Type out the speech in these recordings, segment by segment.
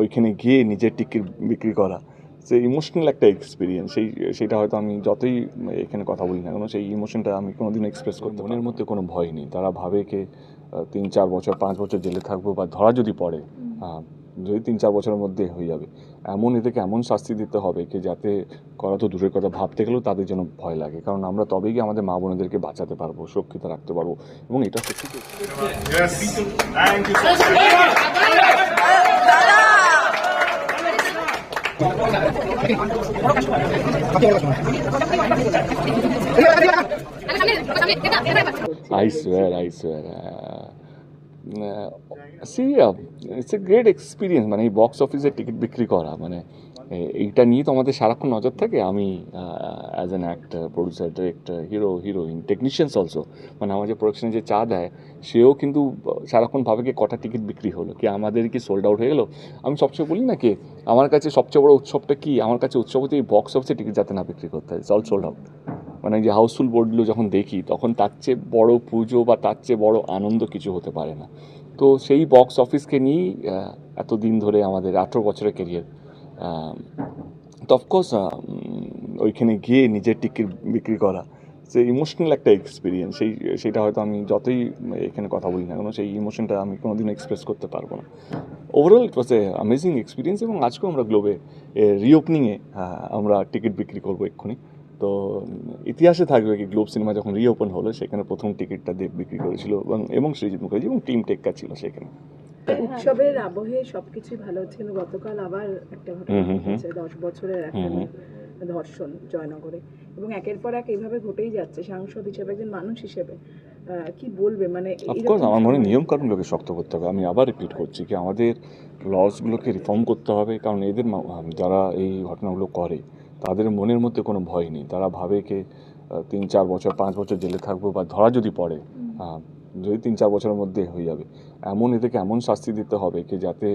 ওইখানে গিয়ে নিজের টিকিট বিক্রি করা। সে ইমোশনাল একটা এক্সপিরিয়েন্স সেই সেটা হয়তো আমি যতই এখানে কথা বলি না কেন সেই ইমোশনটা আমি কোনোদিন এক্সপ্রেস করতে মনের মধ্যে কোনো ভয় নেই। তারা ভাবে কে তিন চার বছর পাঁচ বছর জেলে থাকব বা ধরা যদি পড়ে যদি তিন চার বছরের মধ্যে হয়ে যাবে। এমন এদেরকে এমন শাস্তি দিতে হবে কি যাতে করা তো দূরের কথা ভাবতে গেলেও তাদের জন্য ভয় লাগে। কারণ আমরা তবেই গিয়ে আমাদের মা বোনেদেরকে বাঁচাতে পারব সুরক্ষিত রাখতে পারব। এবং এটা সত্যি। I swear, I swear. Uh, uh, uh, it's a great experience. মানে এই বক্স অফিসে টিকিট বিক্রি করা মানে এইটা নিয়ে তো আমাদের সারাক্ষণ নজর থাকে। আমি as an actor producer director hero heroine technicians also মানে আমার যে প্রোডাকশনে যে চা দেয় সেও কিন্তু সারাক্ষণ ভাবে কি কটা টিকিট বিক্রি হলো? কি আমাদের কি সোল্ড আউট হয়ে গেলো? আমি সবচেয়ে বলি না কি আমার কাছে সবচেয়ে বড় উৎসবটা কি? আমার কাছে উৎসব হচ্ছে এই বক্স অফিসে টিকিট যাতে না বিক্রি করতে হয়। অল সোল্ড আউট মানে যে হাউসফুল বোর্ডগুলো যখন দেখি তখন তার চেয়ে বড় পুজো বা তার চেয়ে বড় আনন্দ কিছু হতে পারে না। তো সেই বক্স অফিসকে নিয়েই এতদিন ধরে আমাদের আঠেরো বছরের কেরিয়ার তো অফকোর্স ওইখানে গিয়ে নিজের টিকিট বিক্রি করা সে ইমোশনাল একটা এক্সপিরিয়েন্স সেই, সেটা হয়তো আমি যতই এখানে কথা বলি না কেন, সেই ইমোশনটা আমি কোনোদিন এক্সপ্রেস করতে পারব না। Overall it was a amazing experience এবং আজকেও আমরা গ্লোবে রিওপেনিংয়ে আমরা টিকিট বিক্রি করব এক্ষুনি। তো ইতিহাসে থাকবে কি গ্লোব সিনেমা যখন রিওপেন হলো সেখানে প্রথম টিকিটটা দিয়ে বিক্রি করেছিল এবং এবং সৃজিৎ মুখার্জি এবং টিম টেক্কা ছিল সেখানে। উৎসবের আবহে সবকিছুই ভালো হচ্ছে কিন্তু গতকাল আবার একটা ঘটনা। ঘটেছে দশ বছরের একটা ধর্ষণ জয়নগরে। এবং একের পর এক এইভাবে ঘটেই যাচ্ছে সাংসদ হিসেবে একজন মানুষ হিসেবে। কি বলবে মানে অফকোর্স আমার মনে সময়- নিয়মকানুনগুলোকে শক্ত করতে হবে। আমি আবার রিপিট করছি কি আমাদের লসগুলোকে রিফর্ম করতে হবে কারণ এদের যারা এই ঘটনাগুলো করে তাদের মনের মধ্যে কোনো ভয় নেই। তারা ভাবে কে তিন চার বছর পাঁচ বছর জেলে থাকব বা ধরা যদি পড়ে যদি তিন চার বছরের মধ্যে হয়ে যাবে। এমন এদেরকে এমন শাস্তি দিতে হবে কি যাতে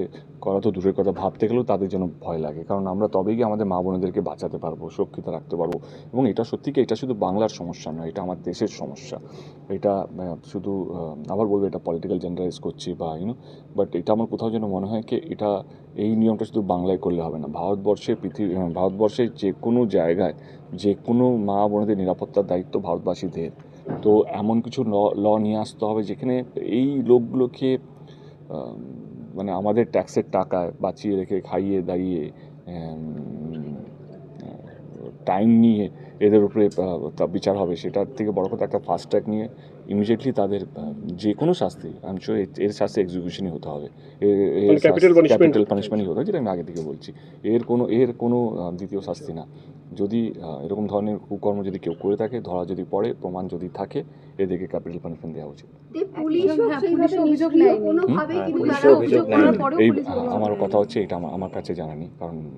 করা তো দূরের কথা, ভাবতে গেলেও তাদের জন্য ভয় লাগে। কারণ আমরা তবেই গিয়ে আমাদের মা বোনেদেরকে বাঁচাতে পারব, সুরক্ষিত রাখতে পারব। এবং এটা সত্যি কি, এটা শুধু বাংলার সমস্যা নয়, এটা আমার দেশের সমস্যা। এটা শুধু আবার বলব এটা পলিটিক্যাল জেন্ডারাইজ করছি বা ইউনো বাট এটা আমার কোথাও যেন মনে হয় কি, এটা, এই নিয়মটা শুধু বাংলায় করলে হবে না। ভারতবর্ষে পৃথিবী ভারতবর্ষের যে কোনো জায়গায়, যে কোনো মা বোনেদের নিরাপত্তার দায়িত্ব ভারতবাসীদের। তো এমন কিছু ল নিয়ে আসতে হবে যেখানে এই লোকগুলোকে মানে আমাদের ট্যাক্সের টাকায় বাঁচিয়ে রেখে, খাইয়ে দাইয়ে টাইম নিয়ে এদের উপরে বিচার হবে। সেটার থেকে বড় কথা একটা ফাস্ট ট্র্যাক নিয়ে ইমিডিয়েটলি তাদের যে কোনো শাস্তি আমি শিওর এর শাস্তি এক্সিকিউশনই হতে হবে। মানে। ক্যাপিটাল পানিশমেন্টই হতে হবে যেটা আমি আগে থেকে বলছি। এর কোনো এর কোনো দ্বিতীয় শাস্তি না। যদি এরকম ধরনের কুকর্ম যদি কেউ করে থাকে ধরা যদি পড়ে প্রমাণ যদি থাকে এদেরকে ক্যাপিটাল পানিশমেন্ট দেওয়া উচিত। হ্যাঁ, হ্যাঁ, এই পুলিশ আমার কথা হচ্ছে এটা আমার আমার কাছে জানা নেই। কারণ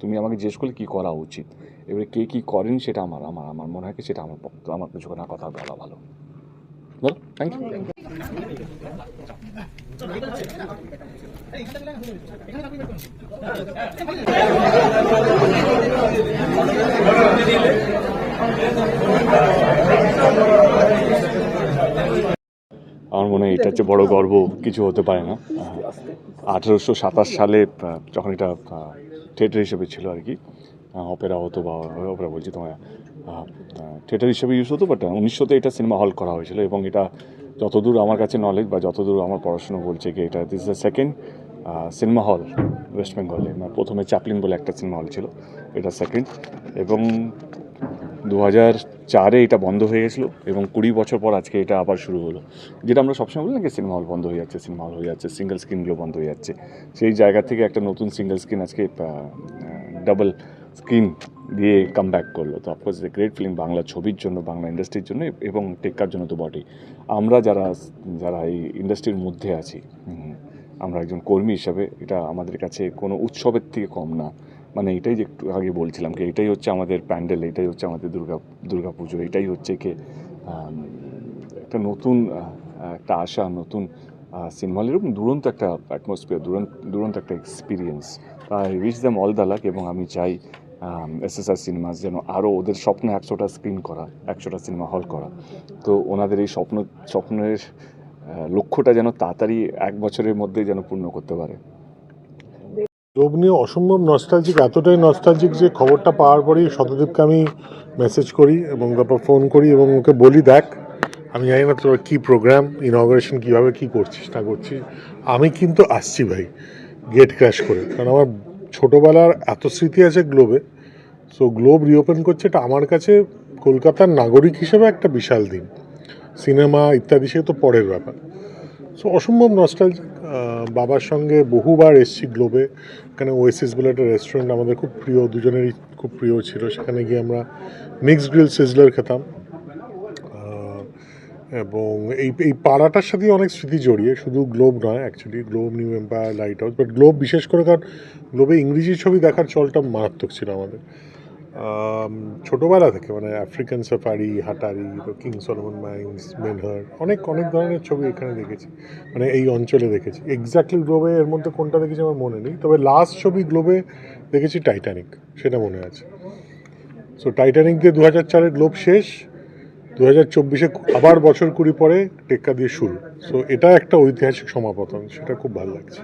তুমি আমাকে জিজ্ঞেস করলে কী করা উচিত? এবারে কে কী করেন সেটা আমার আমার আমার মনে হয় সেটা আমার পক্ষ আমার কিছু না কথা বলা ভালো। বলো থ্যাংক ইউ আমার মনে হয় এটা হচ্ছে বড় গর্ব, কিছু হতে পারে না। আঠেরোশো সাতাশ সালে যখন এটা থিয়েটার হিসেবে ছিল আর কি অপেরা হতো বা অপেরা বলছি তোমার থিয়েটার হিসেবে ইউজ হতো বাট উনিশশোতে এটা সিনেমা হল করা হয়েছিল এবং এটা যতদূর আমার কাছে নলেজ বা যতদূর আমার পড়াশোনা বলছে কি এটা this the second cinema hall west বেঙ্গলে প্রথমে চ্যাপলিন বলে একটা সিনেমা হল ছিল, এটা সেকেন্ড এবং দু হাজার চারে এটা বন্ধ হয়ে গেছিল এবং কুড়ি বছর পর আজকে এটা আবার শুরু হলো। যেটা আমরা সবসময় বলি না কি সিনেমা হল বন্ধ হয়ে যাচ্ছে সিনেমা হল হয়ে যাচ্ছে সিঙ্গেল স্ক্রিনগুলো বন্ধ হয়ে যাচ্ছে। সেই জায়গা থেকে একটা নতুন সিঙ্গেল স্ক্রিন আজকে ডাবল স্ক্রিন দিয়ে কাম ব্যাক করল। তো of course a great film Bangla ছবির জন্য, বাংলা ইন্ডাস্ট্রির জন্য, এবং টেক্কার জন্য তো বটেই। আমরা যারা যারা এই ইন্ডাস্ট্রির মধ্যে আছি আমরা একজন কর্মী হিসাবে, এটা আমাদের কাছে কোনো উৎসবের থেকে কম না। মানে এটাই যে একটু আগে বলছিলাম কি, এটাই হচ্ছে আমাদের প্যান্ডেল, এটাই হচ্ছে আমাদের দুর্গা দুর্গা পুজো এটাই হচ্ছে কি একটা নতুন একটা আশা, নতুন সিনেমা এরকম দুরন্ত একটা অ্যাটমসফিয়ার দুরন্ত দুরন্ত একটা experience I wish them all the luck এবং আমি চাই এস এস আর সিনেমাস যেন আরও ওদের স্বপ্ন একশোটা স্ক্রিন করা, একশোটা সিনেমা হল করা। তো ওনাদের এই স্বপ্ন, স্বপ্নের লক্ষ্যটা যেন তাড়াতাড়ি এক বছরের মধ্যে যেন পূর্ণ করতে পারে। লোভ নিয়ে অসম্ভব নস্টালজিক এতটাই নস্টালজিক যে খবরটা পাওয়ার পরেই শতদীপকে আমি মেসেজ করি এবং তারপর ফোন করি এবং ওকে বলি, দেখ, আমি জানি না তোর কী প্রোগ্রাম ইনগ্রেশন কীভাবে কী করছিস, না করছিস। আমি কিন্তু আসছি ভাই গেট ক্র্যাশ করে। কারণ আমার ছোটোবেলার এত স্মৃতি আছে গ্লোবে। সো গ্লোব রিওপেন করছে এটা আমার কাছে কলকাতার নাগরিক হিসেবে একটা বিশাল দিন। সিনেমা ইত্যাদি সে তো পরের ব্যাপার। সো অসম্ভব নস্টালজিক বাবার সঙ্গে বহুবার এসছি গ্লোবে। এখানে ওয়েসিস বলে একটা রেস্টুরেন্ট আমাদের খুব প্রিয়, দুজনেরই খুব প্রিয় ছিল। সেখানে গিয়ে আমরা মিক্সড গ্রিল সিজলার খেতাম। এবং এই এই পাড়াটার সাথে অনেক স্মৃতি জড়িয়ে, শুধু গ্লোব নয় actually Globe, New Empire Lighthouse but Globe বিশেষ করে কারণ গ্লোবে ইংরেজি ছবি দেখার চলটা মারাত্মক ছিল আমাদের। ছোটোবেলা থেকে মানে African safari, Hatari King Solomon Mines, মেনহার, অনেক অনেক ধরনের ছবি এখানে দেখেছি মানে এই অঞ্চলে দেখেছি। এক্স্যাক্টলি গ্লোবে এর মধ্যে কোনটা দেখেছি আমার মনে নেই, তবে লাস্ট ছবি গ্লোবে দেখেছি টাইটানিক সেটা মনে আছে। সো টাইটানিক দিয়ে দু হাজার চারের গ্লোব শেষ দু হাজার চব্বিশে আবার বছর কুড়ি পরে টেক্কা দিয়ে শুরু। সো এটা একটা ঐতিহাসিক সমাপতন, সেটা খুব ভালো লাগছে।